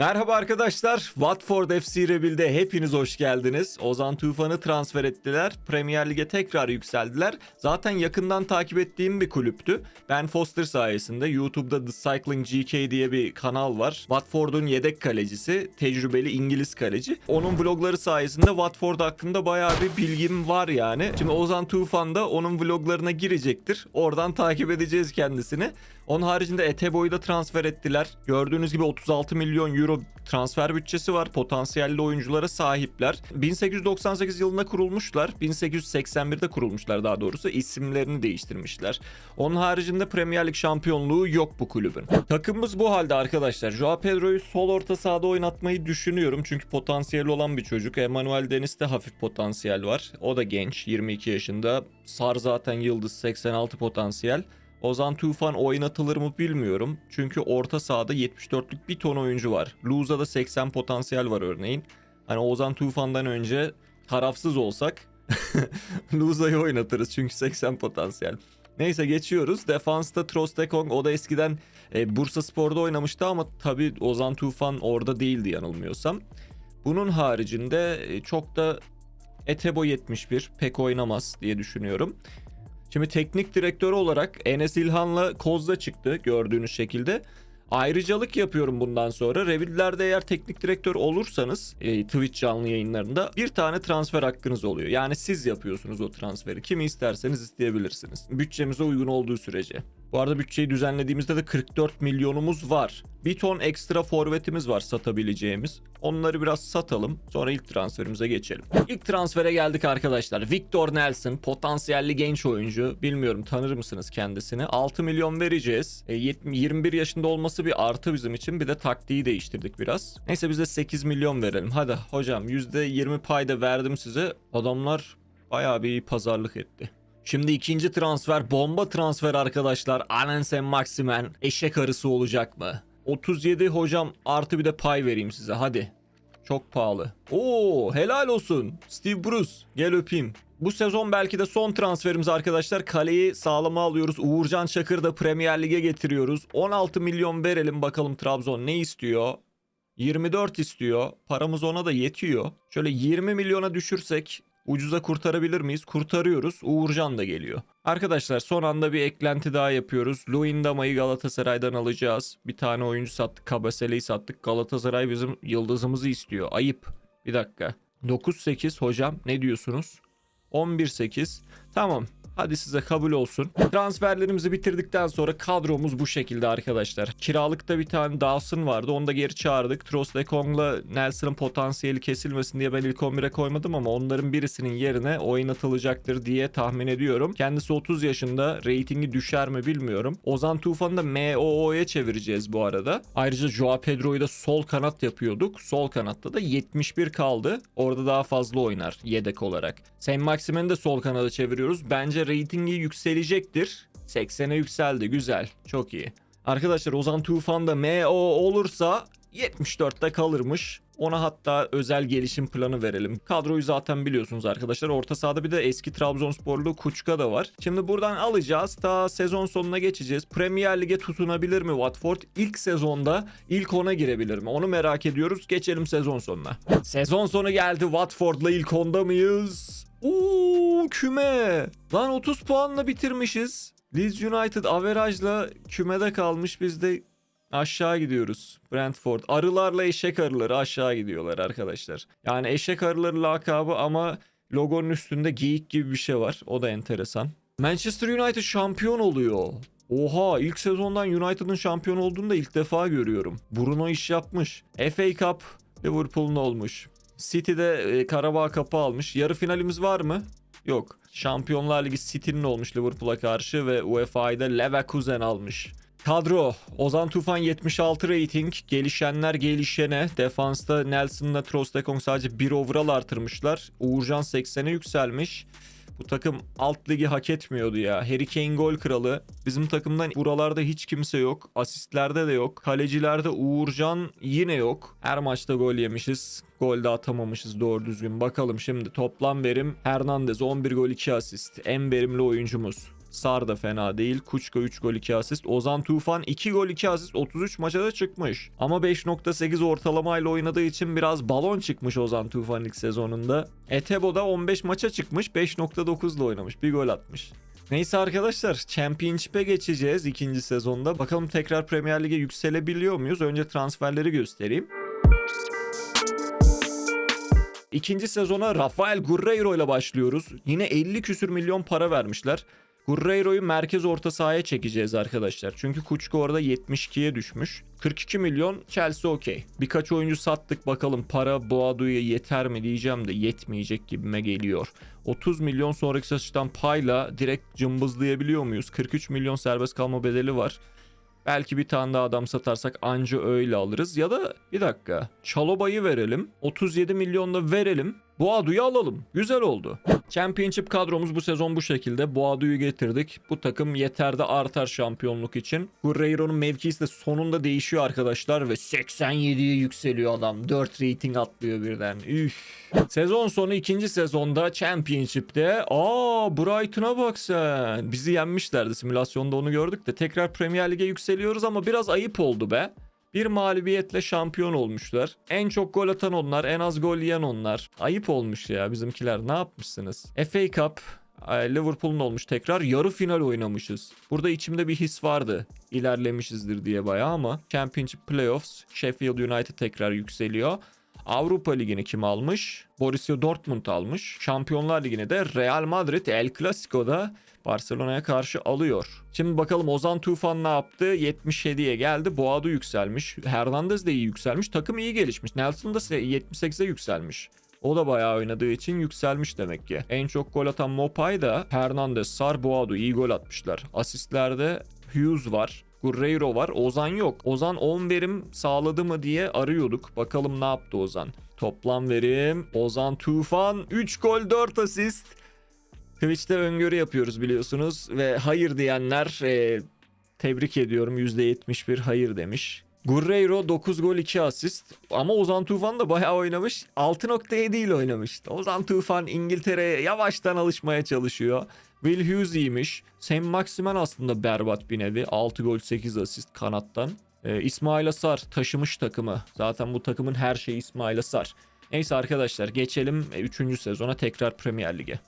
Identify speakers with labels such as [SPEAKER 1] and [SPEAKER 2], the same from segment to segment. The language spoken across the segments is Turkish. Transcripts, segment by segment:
[SPEAKER 1] Merhaba arkadaşlar. Watford FC Rebuild'e hepiniz hoş geldiniz. Ozan Tufan'ı transfer ettiler. Premier Lig'e tekrar yükseldiler. Zaten yakından takip ettiğim bir kulüptü. Ben Foster sayesinde YouTube'da The Cycling GK diye bir kanal var. Watford'un yedek kalecisi, tecrübeli İngiliz kaleci. Onun vlogları sayesinde Watford hakkında bayağı bir bilgim var yani. Şimdi Ozan Tufan da onun vloglarına girecektir. Oradan takip edeceğiz kendisini. Onun haricinde Eteboy'u da transfer ettiler. Gördüğünüz gibi 36 milyon euro transfer bütçesi var. Potansiyelli oyunculara sahipler. 1898 yılında kurulmuşlar. 1881'de kurulmuşlar daha doğrusu. İsimlerini değiştirmişler. Onun haricinde Premier Lig şampiyonluğu yok bu kulübün. Takımımız bu halde arkadaşlar. Joao Pedro'yu sol orta sahada oynatmayı düşünüyorum. Çünkü potansiyeli olan bir çocuk. Emmanuel Deniz'de hafif potansiyel var. O da genç. 22 yaşında. Sar zaten yıldız 86 potansiyel. Ozan Tufan oynatılır mı bilmiyorum. Çünkü orta sahada 74'lük bir ton oyuncu var. Luza'da 80 potansiyel var örneğin. Hani Ozan Tufan'dan önce tarafsız olsak Luza'yı oynatırız çünkü 80 potansiyel. Neyse geçiyoruz. Defansta Trostekong o da eskiden e, Bursa Spor'da oynamıştı ama tabii Ozan Tufan orada değildi yanılmıyorsam. Bunun haricinde e, çok da Etebo 71 pek oynamaz diye düşünüyorum. Şimdi teknik direktör olarak Enes İlhan'la Kozda çıktı gördüğünüz şekilde. Ayrıcalık yapıyorum bundan sonra. Revillerde eğer teknik direktör olursanız e, Twitch canlı yayınlarında bir tane transfer hakkınız oluyor. Yani siz yapıyorsunuz o transferi. Kimi isterseniz isteyebilirsiniz. Bütçemize uygun olduğu sürece. Bu arada bütçeyi düzenlediğimizde de 44 milyonumuz var. Bir ton ekstra forvetimiz var satabileceğimiz. Onları biraz satalım. Sonra ilk transferimize geçelim. İlk transfere geldik arkadaşlar. Victor Nelson potansiyelli genç oyuncu. Bilmiyorum tanır mısınız kendisini? 6 milyon vereceğiz. E, 20 21 yaşında olması bir artı bizim için. Bir de taktiği değiştirdik biraz. Neyse biz de 8 milyon verelim. Hadi hocam %20 pay da verdim size. Adamlar bayağı bir pazarlık etti. Şimdi ikinci transfer bomba transfer arkadaşlar. Anensen Maximen eşek arısı olacak mı? 37 hocam artı bir de pay vereyim size hadi. Çok pahalı. Oo helal olsun. Steve Bruce gel öpeyim. Bu sezon belki de son transferimiz arkadaşlar. Kaleyi sağlama alıyoruz. Uğurcan Çakır da Premier Lig'e getiriyoruz. 16 milyon verelim bakalım Trabzon ne istiyor? 24 istiyor. Paramız ona da yetiyor. Şöyle 20 milyona düşürsek ucuza kurtarabilir miyiz? Kurtarıyoruz. Uğurcan da geliyor. Arkadaşlar son anda bir eklenti daha yapıyoruz. Luindama'yı Galatasaray'dan alacağız. Bir tane oyuncu sattık. Kabasele'yi sattık. Galatasaray bizim yıldızımızı istiyor. Ayıp. Bir dakika. 9-8 hocam ne diyorsunuz? 11-8. Tamam. Hadi size kabul olsun. Transferlerimizi bitirdikten sonra kadromuz bu şekilde arkadaşlar. Kiralıkta bir tane Dawson vardı. Onu da geri çağırdık. Trostekong'la Nelson'ın potansiyeli kesilmesin diye ben ilk 11'e koymadım ama onların birisinin yerine oynatılacaktır diye tahmin ediyorum. Kendisi 30 yaşında. Ratingi düşer mi bilmiyorum. Ozan Tufan'ı da MOO'ya çevireceğiz bu arada. Ayrıca Joao Pedro'yu da sol kanat yapıyorduk. Sol kanatta da 71 kaldı. Orada daha fazla oynar yedek olarak. Saint Maximen'i de sol kanada çeviriyoruz. Bence ratingi yükselecektir. 80'e yükseldi. Güzel. Çok iyi. Arkadaşlar Ozan Tufan da MO olursa 74'te kalırmış. Ona hatta özel gelişim planı verelim. Kadroyu zaten biliyorsunuz arkadaşlar. Orta sahada bir de eski Trabzonsporlu Kuçka da var. Şimdi buradan alacağız. Ta sezon sonuna geçeceğiz. Premier Lig'e tutunabilir mi Watford? İlk sezonda ilk ona girebilir mi? Onu merak ediyoruz. Geçelim sezon sonuna. Sezon sonu geldi. Watford'la ilk onda mıyız? Uuu küme. Lan 30 puanla bitirmişiz. Leeds United averajla kümede kalmış. Biz de aşağı gidiyoruz. Brentford. Arılarla eşek arıları aşağı gidiyorlar arkadaşlar. Yani eşek arıları lakabı ama logonun üstünde geyik gibi bir şey var. O da enteresan. Manchester United şampiyon oluyor. Oha ilk sezondan United'ın şampiyon olduğunu da ilk defa görüyorum. Bruno iş yapmış. FA Cup Liverpool'un olmuş. City'de e, Karabağ Cup'ı almış. Yarı finalimiz var mı? Yok. Şampiyonlar Ligi City'nin olmuş Liverpool'a karşı ve UEFA'da Leverkusen almış. Kadro. Ozan Tufan 76 rating. Gelişenler gelişene. Defansta Nelson'la Trostekong sadece 1 overall artırmışlar. Uğurcan 80'e yükselmiş. Bu takım alt ligi hak etmiyordu ya. Harry Kane gol kralı. Bizim takımdan buralarda hiç kimse yok. Asistlerde de yok. Kalecilerde Uğurcan yine yok. Her maçta gol yemişiz. Gol de atamamışız doğru düzgün. Bakalım şimdi toplam verim Hernandez 11 gol 2 asist. En verimli oyuncumuz. Sar da fena değil. Kuçka 3 gol 2 asist. Ozan Tufan 2 gol 2 asist 33 maça da çıkmış. Ama 5.8 ortalamayla oynadığı için biraz balon çıkmış Ozan Tufan ilk sezonunda. Etebo da 15 maça çıkmış 5.9 ile oynamış. Bir gol atmış. Neyse arkadaşlar Championship'e geçeceğiz ikinci sezonda. Bakalım tekrar Premier Lig'e yükselebiliyor muyuz? Önce transferleri göstereyim. İkinci sezona Rafael Guerreiro ile başlıyoruz. Yine 50 küsür milyon para vermişler. Guerreiro'yu merkez orta sahaya çekeceğiz arkadaşlar. Çünkü Kuçka orada 72'ye düşmüş. 42 milyon Chelsea okey. Birkaç oyuncu sattık bakalım para Boadu'ya yeter mi diyeceğim de yetmeyecek gibime geliyor. 30 milyon sonraki satıştan payla direkt cımbızlayabiliyor muyuz? 43 milyon serbest kalma bedeli var. Belki bir tane daha adam satarsak anca öyle alırız. Ya da bir dakika. Çaloba'yı verelim. 37 milyonda verelim. Boadu'yu alalım. Güzel oldu. Championship kadromuz bu sezon bu şekilde. Boadu'yu getirdik. Bu takım yeter de artar şampiyonluk için. Guerreiro'nun mevkisi de sonunda değişiyor arkadaşlar ve 87'ye yükseliyor adam. 4 rating atlıyor birden. Üf. Sezon sonu ikinci sezonda Championship'te aa Brighton'a bak sen. Bizi yenmişlerdi simülasyonda onu gördük de tekrar Premier Lig'e yükseliyoruz ama biraz ayıp oldu be. Bir mağlubiyetle şampiyon olmuşlar. En çok gol atan onlar, en az gol yiyen onlar. Ayıp olmuş ya bizimkiler. Ne yapmışsınız? FA Cup ay, Liverpool'un olmuş tekrar. Yarı final oynamışız. Burada içimde bir his vardı. İlerlemişizdir diye bayağı ama Championship Playoffs Sheffield United tekrar yükseliyor. Avrupa Ligi'ni kim almış? Borussia Dortmund almış. Şampiyonlar Ligi'ni de Real Madrid El Clasico'da Barcelona'ya karşı alıyor. Şimdi bakalım Ozan Tufan ne yaptı? 77'ye geldi. Boğadu yükselmiş. Hernandez de iyi yükselmiş. Takım iyi gelişmiş. Nelson da 78'e yükselmiş. O da bayağı oynadığı için yükselmiş demek ki. En çok gol atan Mopay da Hernandez, Sar, Boğadu iyi gol atmışlar. Asistlerde Hughes var. Guerreiro var. Ozan yok. Ozan 10 verim sağladı mı diye arıyorduk. Bakalım ne yaptı Ozan. Toplam verim Ozan Tufan 3 gol 4 asist. Twitch'te öngörü yapıyoruz biliyorsunuz ve hayır diyenler e, tebrik ediyorum %71 hayır demiş. Guerreiro 9 gol 2 asist ama Ozan Tufan da bayağı oynamış. 6.7 ile oynamış. Ozan Tufan İngiltere'ye yavaştan alışmaya çalışıyor. Will Hughes iyiymiş. Sam Maximen aslında berbat bir nevi. 6 gol 8 asist kanattan. Ee, İsmail Asar taşımış takımı. Zaten bu takımın her şeyi İsmail Asar. Neyse arkadaşlar geçelim 3. sezona tekrar Premier Lig'e.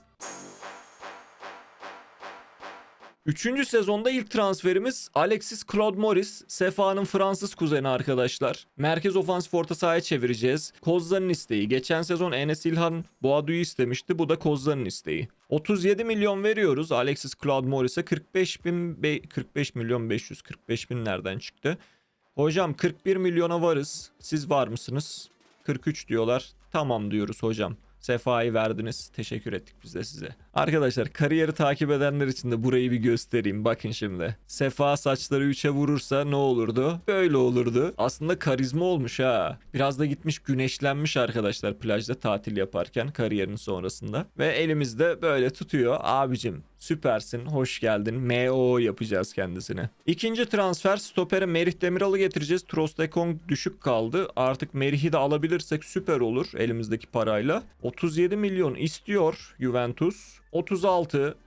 [SPEAKER 1] Üçüncü sezonda ilk transferimiz Alexis Claude Morris. Sefa'nın Fransız kuzeni arkadaşlar. Merkez ofansif orta sahaya çevireceğiz. Kozlan'ın isteği. Geçen sezon Enes İlhan Boadu'yu istemişti. Bu da Kozlan'ın isteği. 37 milyon veriyoruz Alexis Claude Morris'e. 45 bin be- 45 milyon 545 bin nereden çıktı? Hocam 41 milyona varız. Siz var mısınız? 43 diyorlar. Tamam diyoruz hocam. Sefa'yı verdiniz. Teşekkür ettik biz de size. Arkadaşlar kariyeri takip edenler için de burayı bir göstereyim. Bakın şimdi. Sefa saçları 3'e vurursa ne olurdu? Böyle olurdu. Aslında karizma olmuş ha. Biraz da gitmiş güneşlenmiş arkadaşlar plajda tatil yaparken kariyerin sonrasında. Ve elimizde böyle tutuyor. Abicim süpersin hoş geldin. MO yapacağız kendisine. İkinci transfer stopere Merih Demiral'ı getireceğiz. Trostekong düşük kaldı. Artık Merih'i de alabilirsek süper olur elimizdeki parayla. 37 milyon istiyor Juventus. 36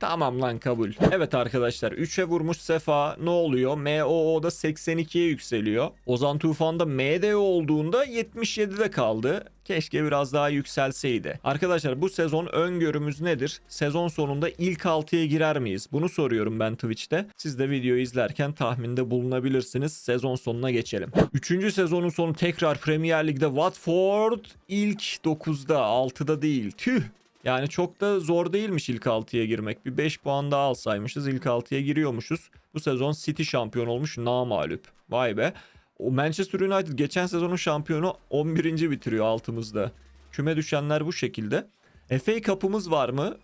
[SPEAKER 1] Tamam lan kabul. Evet arkadaşlar 3'e vurmuş Sefa ne oluyor? MOO'da 82'ye yükseliyor. Ozan Tufan'da MDO olduğunda 77'de kaldı. Keşke biraz daha yükselseydi. Arkadaşlar bu sezon öngörümüz nedir? Sezon sonunda ilk 6'ya girer miyiz? Bunu soruyorum ben Twitch'te. Siz de videoyu izlerken tahminde bulunabilirsiniz. Sezon sonuna geçelim. Üçüncü sezonun sonu tekrar Premier Lig'de Watford ilk 9'da 6'da değil. Tüh yani çok da zor değilmiş ilk 6'ya girmek. Bir 5 puan daha alsaymışız ilk 6'ya giriyormuşuz. Bu sezon City şampiyon olmuş namalup. Vay be. O Manchester United geçen sezonun şampiyonu 11. bitiriyor altımızda. Küme düşenler bu şekilde. FA Cup'ımız var mı?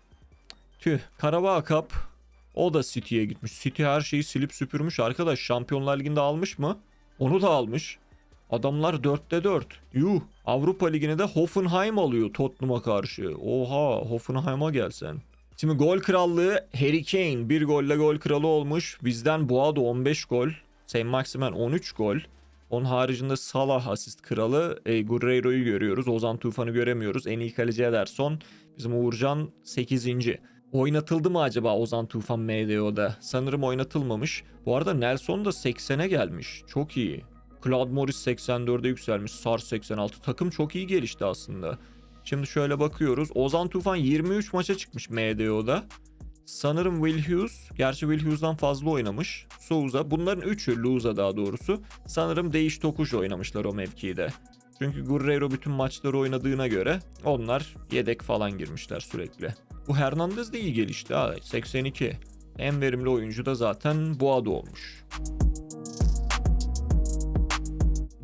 [SPEAKER 1] Tüh. Karabağ Cup. O da City'ye gitmiş. City her şeyi silip süpürmüş arkadaş. Şampiyonlar Ligi'nde almış mı? Onu da almış. Adamlar 4'te 4. Yuh. Avrupa Ligi'ne de Hoffenheim alıyor Tottenham'a karşı. Oha Hoffenheim'a gelsen. Şimdi gol krallığı Harry Kane bir golle gol kralı olmuş. Bizden Boado 15 gol. Saint Maximen 13 gol. Onun haricinde Salah asist kralı. E, Guerreiro'yu görüyoruz. Ozan Tufan'ı göremiyoruz. En iyi kaleci Ederson. Bizim Uğurcan 8. Oynatıldı mı acaba Ozan Tufan MDO'da? Sanırım oynatılmamış. Bu arada Nelson da 80'e gelmiş. Çok iyi. Claude Morris 84'e yükselmiş. Sar 86. Takım çok iyi gelişti aslında. Şimdi şöyle bakıyoruz. Ozan Tufan 23 maça çıkmış MDO'da. Sanırım Will Hughes, gerçi Will Hughes'dan fazla oynamış. Souza, bunların üçü Luza daha doğrusu. Sanırım değiş tokuş oynamışlar o mevkide. Çünkü Guerrero bütün maçları oynadığına göre onlar yedek falan girmişler sürekli. Bu Hernandez de iyi gelişti ha 82. En verimli oyuncu da zaten Boado olmuş.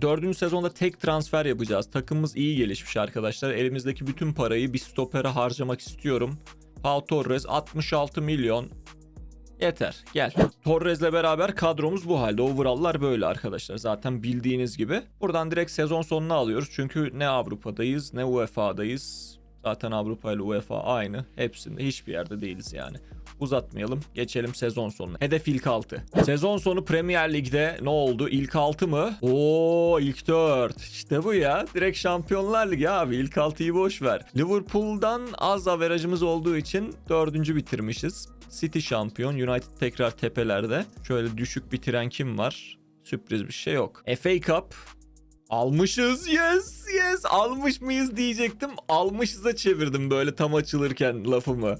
[SPEAKER 1] Dördüncü sezonda tek transfer yapacağız. Takımımız iyi gelişmiş arkadaşlar. Elimizdeki bütün parayı bir stopere harcamak istiyorum. Pau Torres 66 milyon. Yeter gel. Torres'le beraber kadromuz bu halde. Overall'lar böyle arkadaşlar. Zaten bildiğiniz gibi. Buradan direkt sezon sonuna alıyoruz. Çünkü ne Avrupa'dayız ne UEFA'dayız. Zaten Avrupa ile UEFA aynı. Hepsinde hiçbir yerde değiliz yani. Uzatmayalım. Geçelim sezon sonuna. Hedef ilk 6. Sezon sonu Premier Lig'de ne oldu? İlk 6 mı? Oo ilk 4. İşte bu ya. Direkt Şampiyonlar Ligi abi. İlk 6'yı boş ver. Liverpool'dan az averajımız olduğu için 4. bitirmişiz. City şampiyon. United tekrar tepelerde. Şöyle düşük bitiren kim var? Sürpriz bir şey yok. FA Cup Almışız yes yes almış mıyız diyecektim almışız'a çevirdim böyle tam açılırken lafımı.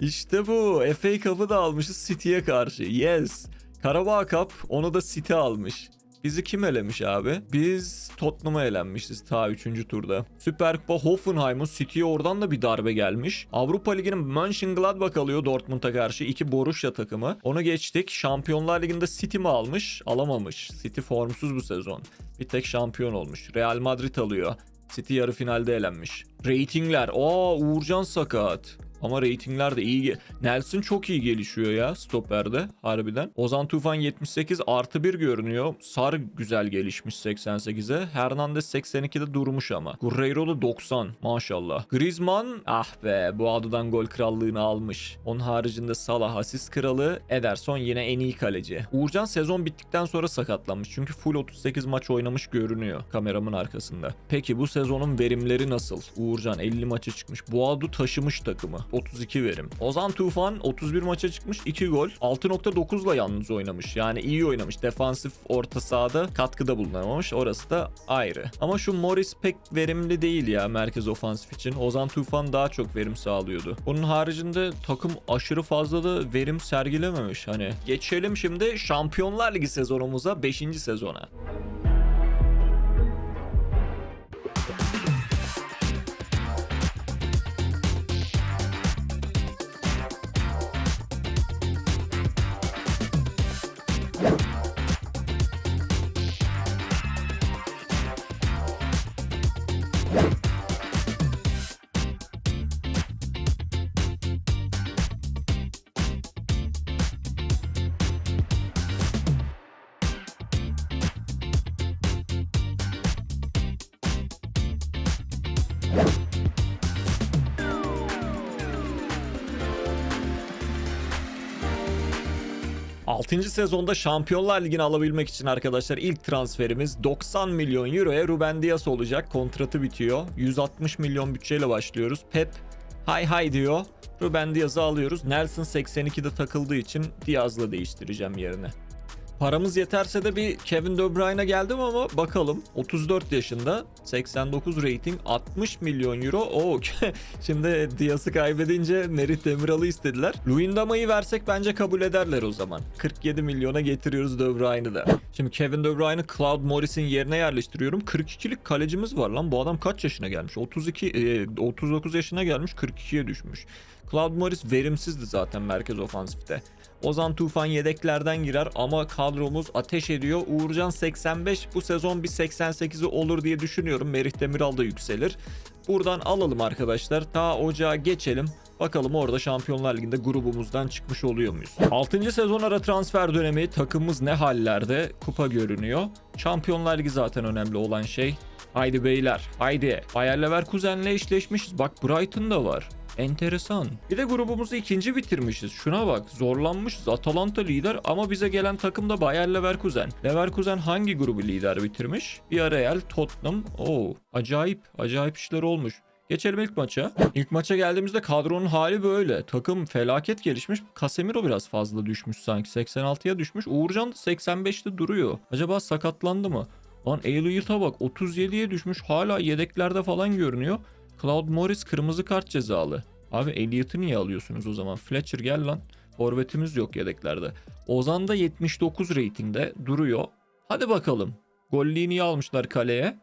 [SPEAKER 1] İşte bu FA Cup'ı da almışız City'ye karşı yes. Karabağ Cup onu da City almış. Bizi kim elemiş abi? Biz Tottenham'a elenmişiz ta 3. turda. Süper Kupa Hoffenheim'ın City'ye oradan da bir darbe gelmiş. Avrupa Ligi'nin Mönchengladbach alıyor Dortmund'a karşı. iki Borussia takımı. Onu geçtik. Şampiyonlar Ligi'nde City mi almış? Alamamış. City formsuz bu sezon. Bir tek şampiyon olmuş. Real Madrid alıyor. City yarı finalde elenmiş. Ratingler. Aa Uğurcan sakat. Ama reytingler de iyi. Nelson çok iyi gelişiyor ya stoperde harbiden. Ozan Tufan 78 artı 1 görünüyor. Sar güzel gelişmiş 88'e. Hernandez 82'de durmuş ama. Guerreiro da 90 maşallah. Griezmann ah be bu adıdan gol krallığını almış. Onun haricinde Salah asist kralı. Ederson yine en iyi kaleci. Uğurcan sezon bittikten sonra sakatlanmış. Çünkü full 38 maç oynamış görünüyor kameramın arkasında. Peki bu sezonun verimleri nasıl? Uğurcan 50 maça çıkmış. Boğadu taşımış takımı. 32 verim. Ozan Tufan 31 maça çıkmış 2 gol. 6.9'la yalnız oynamış. Yani iyi oynamış. Defansif orta sahada katkıda bulunamamış. Orası da ayrı. Ama şu Morris pek verimli değil ya merkez ofansif için. Ozan Tufan daha çok verim sağlıyordu. Bunun haricinde takım aşırı fazla da verim sergilememiş. Hani geçelim şimdi Şampiyonlar Ligi sezonumuza 5. sezona. Altıncı sezonda Şampiyonlar Ligi'ni alabilmek için arkadaşlar ilk transferimiz 90 milyon euroya Ruben Dias olacak. Kontratı bitiyor. 160 milyon bütçeyle başlıyoruz. Pep hay hay diyor. Ruben Dias'ı alıyoruz. Nelson 82'de takıldığı için Diaz'la değiştireceğim yerine. Paramız yeterse de bir Kevin De Bruyne'a geldim ama bakalım. 34 yaşında 89 rating 60 milyon euro. Oo, şimdi Diaz'ı kaybedince Merih Demiral'ı istediler. Luyendama'yı versek bence kabul ederler o zaman. 47 milyona getiriyoruz De Bruyne'ı da. Şimdi Kevin De Bruyne'ı Cloud Morris'in yerine yerleştiriyorum. 42'lik kalecimiz var lan. Bu adam kaç yaşına gelmiş? 32 e, 39 yaşına gelmiş 42'ye düşmüş. Cloud Morris verimsizdi zaten merkez ofansifte. Ozan Tufan yedeklerden girer ama kadromuz ateş ediyor. Uğurcan 85 bu sezon bir 88'i olur diye düşünüyorum. Merih Demiral da yükselir. Buradan alalım arkadaşlar. Ta ocağa geçelim. Bakalım orada Şampiyonlar Ligi'nde grubumuzdan çıkmış oluyor muyuz? 6. sezon ara transfer dönemi takımımız ne hallerde? Kupa görünüyor. Şampiyonlar Ligi zaten önemli olan şey. Haydi beyler haydi. Bayer Leverkusen'le eşleşmişiz. Bak Brighton da var. Enteresan. Bir de grubumuzu ikinci bitirmişiz. Şuna bak zorlanmışız. Atalanta lider ama bize gelen takım da Bayer Leverkusen. Leverkusen hangi grubu lider bitirmiş? Villarreal, Tottenham. Oo, acayip. Acayip işler olmuş. Geçelim ilk maça. İlk maça geldiğimizde kadronun hali böyle. Takım felaket gelişmiş. Casemiro biraz fazla düşmüş sanki. 86'ya düşmüş. Uğurcan da 85'te duruyor. Acaba sakatlandı mı? Lan Elliot'a bak 37'ye düşmüş. Hala yedeklerde falan görünüyor. Cloud Morris kırmızı kart cezalı. Abi Elliot'ı niye alıyorsunuz o zaman? Fletcher gel lan. Forvetimiz yok yedeklerde. Ozan da 79 reytingde duruyor. Hadi bakalım. Gollini'yi almışlar kaleye.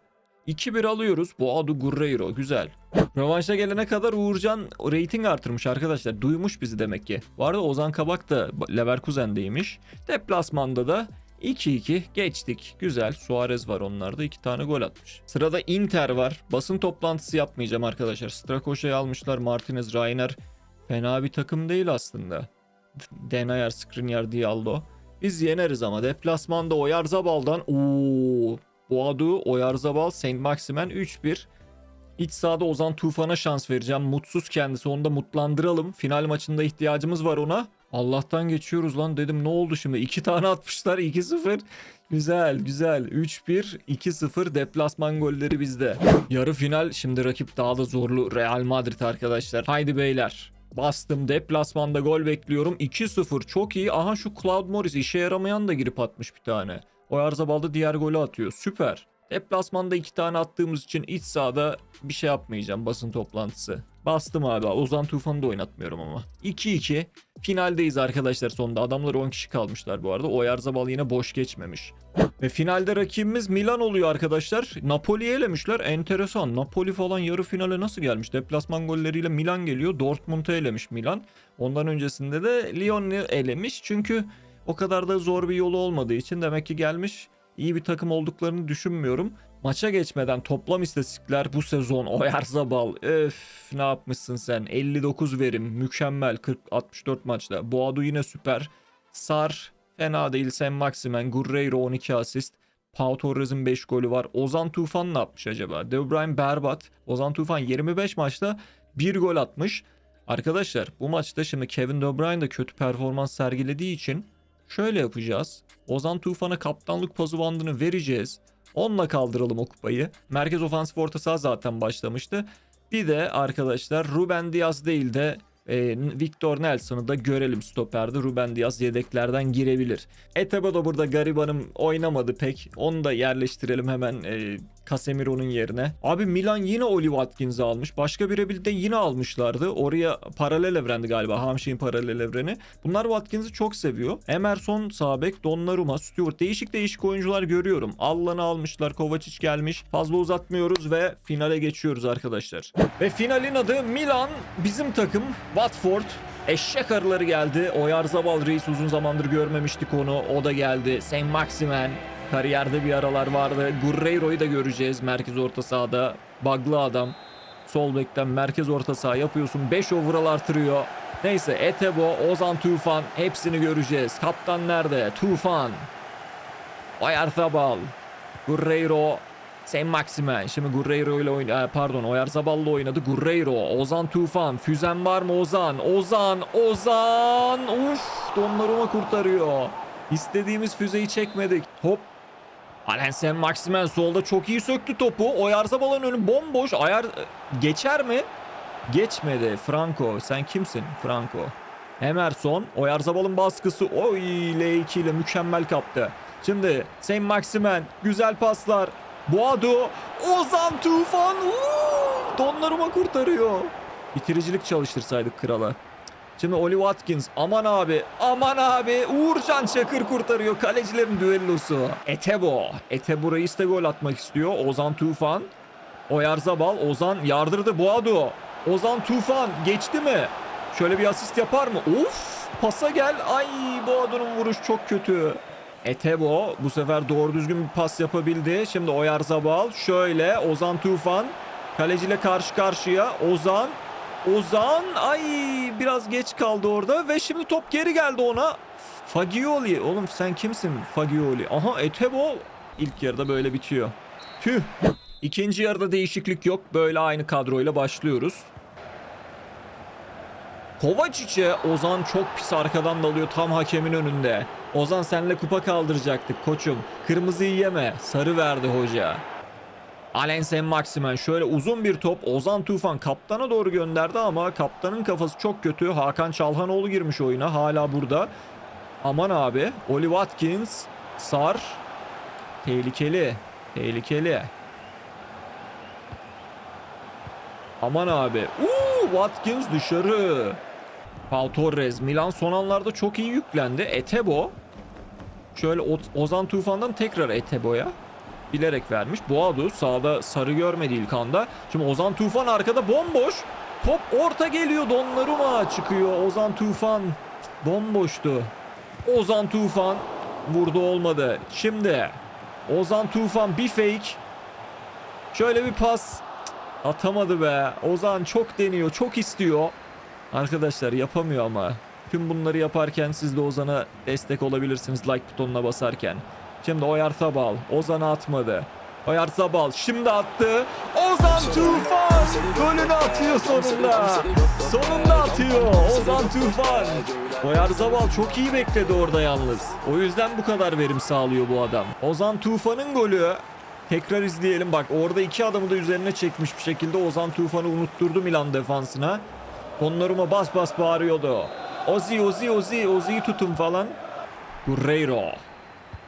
[SPEAKER 1] 2-1 alıyoruz. Boadu Guerreiro. Güzel. Rövanşa gelene kadar Uğurcan rating artırmış arkadaşlar. Duymuş bizi demek ki. Bu arada Ozan Kabak da Leverkusen'deymiş. Deplasmanda da 2-2 geçtik. Güzel. Suarez var onlarda. 2 tane gol atmış. Sırada Inter var. Basın toplantısı yapmayacağım arkadaşlar. Strakoşa'yı almışlar. Martinez, Rainer. Fena bir takım değil aslında. Denayer, Skriniar, Diallo. Biz yeneriz ama deplasmanda Oyarzabal'dan ooo Boadu, Oyarzabal, Saint Maximen 3-1. İç sahada Ozan Tufan'a şans vereceğim. Mutsuz kendisi. Onu da mutlandıralım. Final maçında ihtiyacımız var ona. Allah'tan geçiyoruz lan dedim. Ne oldu şimdi? İki tane atmışlar. 2-0. Güzel güzel. 3-1, 2-0 deplasman golleri bizde. Yarı final şimdi rakip daha da zorlu Real Madrid arkadaşlar. Haydi beyler. Bastım deplasmanda gol bekliyorum. 2-0 çok iyi. Aha şu Cloud Morris işe yaramayan da girip atmış bir tane. Oyarzabal da diğer golü atıyor. Süper. Deplasmanda iki tane attığımız için iç sahada bir şey yapmayacağım basın toplantısı. Bastım abi. Ozan Tufan'ı da oynatmıyorum ama. 2-2. Finaldeyiz arkadaşlar sonunda. Adamlar 10 kişi kalmışlar bu arada. Oyarzabal yine boş geçmemiş. Ve finalde rakibimiz Milan oluyor arkadaşlar. Napoli'yi elemişler. Enteresan. Napoli falan yarı finale nasıl gelmiş? Deplasman golleriyle Milan geliyor. Dortmund'u elemiş Milan. Ondan öncesinde de Lyon'u elemiş. Çünkü o kadar da zor bir yolu olmadığı için demek ki gelmiş. İyi bir takım olduklarını düşünmüyorum. Maça geçmeden toplam istatistikler bu sezon Oyarzabal. Öf ne yapmışsın sen? 59 verim mükemmel 40 64 maçta. Boadu yine süper. Sar fena değil. Sen Maximen, Guerreiro 12 asist. Pau Torres'in 5 golü var. Ozan Tufan ne yapmış acaba? De Bruyne berbat. Ozan Tufan 25 maçta 1 gol atmış. Arkadaşlar bu maçta şimdi Kevin De Bruyne de kötü performans sergilediği için şöyle yapacağız. Ozan Tufan'a kaptanlık pozu bandını vereceğiz. Onunla kaldıralım o kupayı. Merkez ofansif orta saha zaten başlamıştı. Bir de arkadaşlar Ruben Diaz değil de e, Victor Nelson'ı da görelim stoperde. Ruben Diaz yedeklerden girebilir. Eteba da burada garibanım oynamadı pek. Onu da yerleştirelim hemen e, Casemiro'nun yerine. Abi Milan yine Oli Watkins'i almış. Başka bir rebuild'de yine almışlardı. Oraya paralel evrendi galiba. Hamşik'in paralel evreni. Bunlar Watkins'i çok seviyor. Emerson, Sabek, Donnarumma, Stewart. Değişik değişik oyuncular görüyorum. Allan'ı almışlar. Kovacic gelmiş. Fazla uzatmıyoruz ve finale geçiyoruz arkadaşlar. Ve finalin adı Milan. Bizim takım Watford. Eşek arıları geldi. Oyarzabal Reis uzun zamandır görmemiştik onu. O da geldi. Saint Maximen. Kariyerde bir aralar vardı. Guerreiro'yu da göreceğiz merkez orta sahada. Bug'lı adam. Sol bekten merkez orta saha yapıyorsun. 5 overall artırıyor. Neyse Etebo, Ozan Tufan hepsini göreceğiz. Kaptan nerede? Tufan. Oyarzabal. Guerreiro. Saint Maximen. Şimdi Guerreiro ile oynadı. Pardon Oyarzabal'la oynadı. Guerreiro. Ozan Tufan. Füzen var mı Ozan? Ozan. Ozan. Uf. Donnarumma kurtarıyor. İstediğimiz füzeyi çekmedik. Hop. Alen Saint Maximen solda çok iyi söktü topu. Oyarzabal'ın önü bomboş. Ayar geçer mi? Geçmedi. Franco. Sen kimsin? Franco. Emerson. Oyarzabal'ın baskısı. Oy L2 ile mükemmel kaptı. Şimdi Saint Maximen. Güzel paslar. Boadu. Ozan Tufan. Uuu, Donnarumma kurtarıyor. Bitiricilik çalıştırsaydık krala. Şimdi Oli Watkins aman abi aman abi Uğurcan Çakır kurtarıyor kalecilerin düellosu. Etebo. Etebo Reis de gol atmak istiyor. Ozan Tufan. Oyarzabal. Ozan yardırdı Boadu. Ozan Tufan geçti mi? Şöyle bir asist yapar mı? Of pasa gel. Ay Boadu'nun vuruş çok kötü. Etebo bu sefer doğru düzgün bir pas yapabildi. Şimdi Oyarzabal şöyle Ozan Tufan kaleciyle karşı karşıya Ozan Ozan ay biraz geç kaldı orada ve şimdi top geri geldi ona. Fagioli oğlum sen kimsin Fagioli? Aha Etebo ilk yarıda böyle bitiyor. Tüh. İkinci yarıda değişiklik yok. Böyle aynı kadroyla başlıyoruz. Kovacic'e Ozan çok pis arkadan dalıyor tam hakemin önünde. Ozan senle kupa kaldıracaktık koçum. Kırmızıyı yeme. Sarı verdi hoca. Alen Sen Maximen şöyle uzun bir top Ozan Tufan kaptana doğru gönderdi ama kaptanın kafası çok kötü. Hakan Çalhanoğlu girmiş oyuna hala burada. Aman abi Oli Watkins Sar tehlikeli tehlikeli. Aman abi. Uuu Watkins dışarı. Pau Torres Milan son anlarda çok iyi yüklendi. Etebo şöyle Ozan Tufan'dan tekrar Etebo'ya bilerek vermiş. Boadu sağda sarı görmedi ilk anda. Şimdi Ozan Tufan arkada bomboş. Top orta geliyor Donnarumma çıkıyor. Ozan Tufan bomboştu. Ozan Tufan vurdu olmadı. Şimdi Ozan Tufan bir fake. Şöyle bir pas. Atamadı be. Ozan çok deniyor, çok istiyor. Arkadaşlar yapamıyor ama. Tüm bunları yaparken siz de Ozan'a destek olabilirsiniz like butonuna basarken. Şimdi Oyarzabal. Ozan'a atmadı. Oyarzabal şimdi attı. Ozan Tufan golünü atıyor sonunda. Sonunda atıyor Ozan Tufan. Oyarzabal çok iyi bekledi orada yalnız. O yüzden bu kadar verim sağlıyor bu adam. Ozan Tufan'ın golü. Tekrar izleyelim. Bak orada iki adamı da üzerine çekmiş bir şekilde Ozan Tufan'ı unutturdu Milan defansına. Donnarumma bas bas bağırıyordu. Ozi Ozi Ozi Ozi'yi tutun falan. Guerreiro.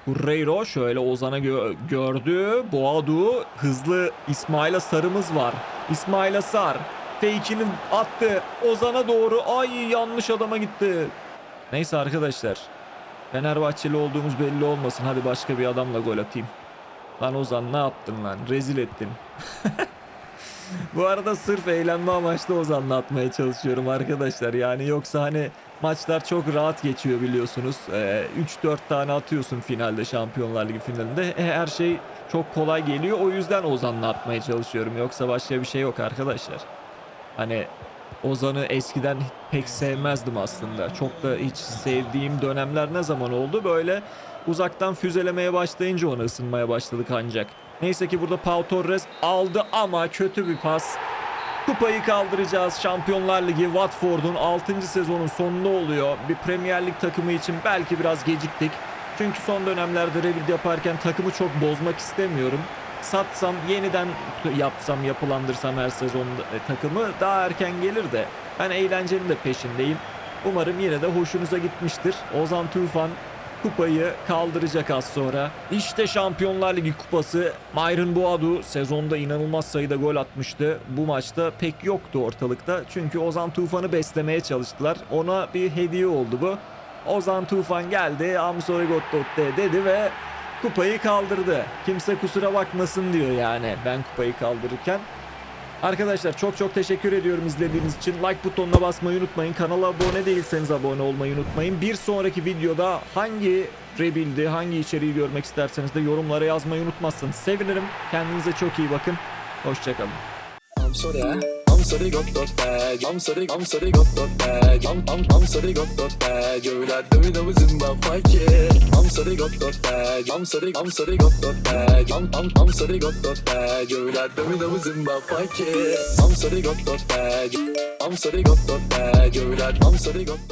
[SPEAKER 1] Guerreiro şöyle Ozan'a gö- gördü. Boğadu hızlı İsmail'a sarımız var. İsmail'a sar. Fake'ini attı. Ozan'a doğru. Ay yanlış adama gitti. Neyse arkadaşlar. Fenerbahçeli olduğumuz belli olmasın. Hadi başka bir adamla gol atayım. Lan Ozan ne yaptın lan? Rezil ettin. Bu arada sırf eğlenme amaçlı Ozan'la atmaya çalışıyorum arkadaşlar. Yani yoksa hani maçlar çok rahat geçiyor biliyorsunuz. Ee, 3-4 tane atıyorsun finalde Şampiyonlar Ligi finalinde. E, her şey çok kolay geliyor. O yüzden Ozan'la atmaya çalışıyorum. Yoksa başka bir şey yok arkadaşlar. Hani Ozan'ı eskiden pek sevmezdim aslında. Çok da hiç sevdiğim dönemler ne zaman oldu? Böyle uzaktan füzelemeye başlayınca ona ısınmaya başladık ancak. Neyse ki burada Pau Torres aldı ama kötü bir pas. Kupayı kaldıracağız. Şampiyonlar Ligi Watford'un 6. sezonun sonunda oluyor. Bir Premier Lig takımı için belki biraz geciktik. Çünkü son dönemlerde rebuild yaparken takımı çok bozmak istemiyorum. Satsam, yeniden yapsam, yapılandırsam her sezon e, takımı daha erken gelir de ben eğlencenin de peşindeyim. Umarım yine de hoşunuza gitmiştir. Ozan Tufan kupayı kaldıracak az sonra. İşte Şampiyonlar Ligi kupası. Myron Boadu sezonda inanılmaz sayıda gol atmıştı. Bu maçta pek yoktu ortalıkta. Çünkü Ozan Tufan'ı beslemeye çalıştılar. Ona bir hediye oldu bu. Ozan Tufan geldi. I'm sorry God Dotte dedi ve kupayı kaldırdı. Kimse kusura bakmasın diyor yani ben kupayı kaldırırken. Arkadaşlar çok çok teşekkür ediyorum izlediğiniz için. Like butonuna basmayı unutmayın. Kanala abone değilseniz abone olmayı unutmayın. Bir sonraki videoda hangi rebuild'i, hangi içeriği görmek isterseniz de yorumlara yazmayı unutmazsanız sevinirim. Kendinize çok iyi bakın. Hoşçakalın.
[SPEAKER 2] I'm sorry, I'm sorry, got got bad. I'm sorry, I'm sorry, got got bad. I'm, I'm, I'm sorry, got got bad. You're like doing the was in my fight, yeah. I'm sorry, got got bad. I'm sorry, I'm sorry, got got bad. I'm, I'm, I'm sorry, got got bad. You're like doing the was in my fight, yeah. I'm sorry, got got bad. I'm sorry, got got bad. You're like, I'm got got